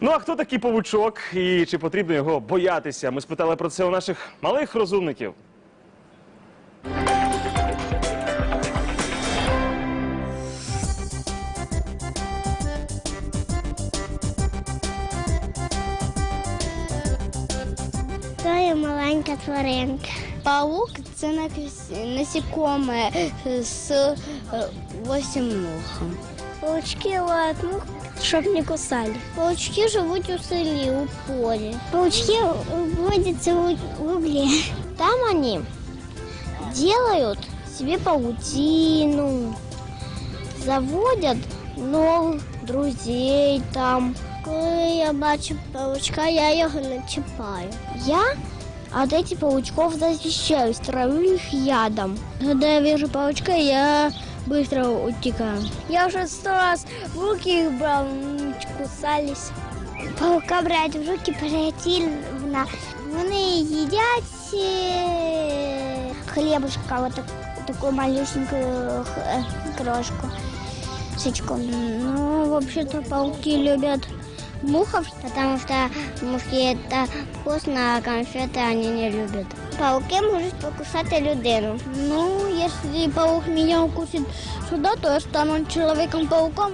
Ну а хто такий павучок і чи потрібно його боятися? Ми спитали про це у наших малих розумників. То є маленька тваринка. Паук це накис- насікоме з е, восьминогом. Паучки лають мух, щоб не кусали. Паучки живуть у селі, у полі. Паучки водяться в в углі. Там они делают себе паутину, заводят новых друзей там. Коли я бачу паучка, я його не чіпаю. Я от этих паучков защищаюсь, травлю их ядом. Когда я вижу паучка, я быстро утекаю. Я вже сто раз в руки їх брав, м, кусались. Паука брати в руки противно. Вони їдять е, хлібушка, вот так, таку малюсенькую х- крошку. Сычку. Ну, вообще-то пауки любят мухов. Потому что мушки это вкусно, а конфеты они не любят. Пауки можуть покусати людину. Ну, если паук меня укусит сюда, то я стану человеком-пауком.